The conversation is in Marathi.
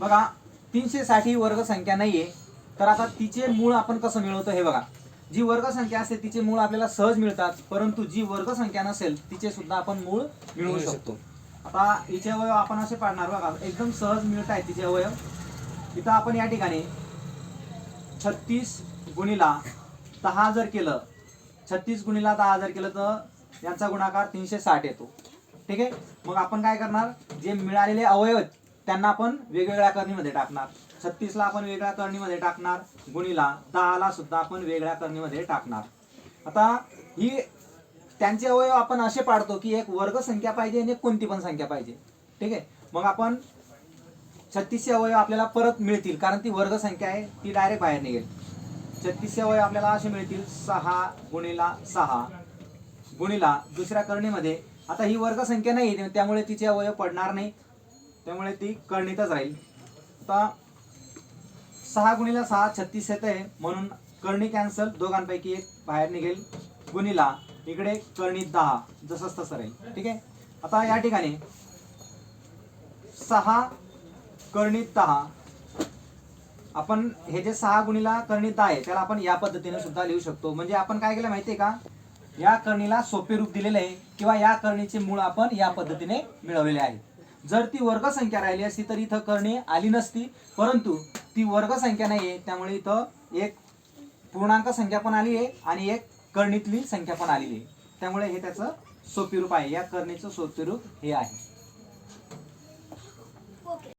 बघा तीनशे साठ ही वर्ग संख्या नाहीये तर आता तिचे मूळ आपण कसं मिळवतो हे बघा. जी वर्ग संख्या असते तिचे मूळ आपल्याला सहज मिळतात परंतु जी वर्ग संख्या नसेल तिचे सुद्धा आपण मूळ मिळवू शकतो. आता हिचे अवयव आपण असे पाडणार बघा एकदम सहज मिळत आहे तिचे अवयव. इथं आपण या ठिकाणी छत्तीस गुणिला दहा जर केलं छत्तीस गुणिला दहा जर केलं तर यांचा गुणाकार तीनशे साठ येतो. ठीक आहे? मग आपण काय करणार? जे मिळालेले अवयव त्यांना आपण वेगवेगळ्या करणीमध्ये टाकणार. छत्तीसला आपण वेगळ्या करणीमध्ये टाकणार. गुणीला दहाला सुद्धा आपण वेगळ्या करणीमध्ये टाकणार. आता ही त्यांचे अवयव आपण असे पाडतो की एक वर्ग संख्या पाहिजे आणि एक कोणती पण संख्या पाहिजे. ठीक आहे? मग आपण छत्तीसशे अवयव आपल्याला परत मिळतील. कारण ती वर्ग संख्या आहे ती डायरेक्ट बाहेर निघेल. छत्तीसशे अवयव आपल्याला असे मिळतील सहा गुणीला सहा. गुणीला दुसऱ्या करणीमध्ये. आता ही वर्ग संख्या नाही त्यामुळे तिचे अवयव पडणार नाही. त्यामुळे ती करणीतच राहील. आता सहा गुणीला सहा छत्तीस येत आहे म्हणून कर्णी कॅन्सल दोघांपैकी एक बाहेर निघेल. गुणीला इकडे कर्णी दहा जसंच तसं राहील. ठीक आहे? आता या ठिकाणी सहा कर्णी दहा. आपण हे जे सहा गुणीला कर्णी दहा आहे त्याला आपण या पद्धतीने सुद्धा लिहू शकतो. म्हणजे आपण काय केलं माहितीये का? या करणीला सोपे रूप दिलेले आहे किंवा या करणीचे मूळ आपण या पद्धतीने मिळवलेले आहे. जर ती वर्गसंख्या राहिली असती तर इथं करणे आली नसती. परंतु ती वर्गसंख्या नाही आहे त्यामुळे इथं एक पूर्णांक संख्या पण आली आहे आणि एक करणीतली संख्या पण आलेली आहे त्यामुळे हे त्याचं सोपी रूप आहे. या करणीचं सोपी रूप हे आहे.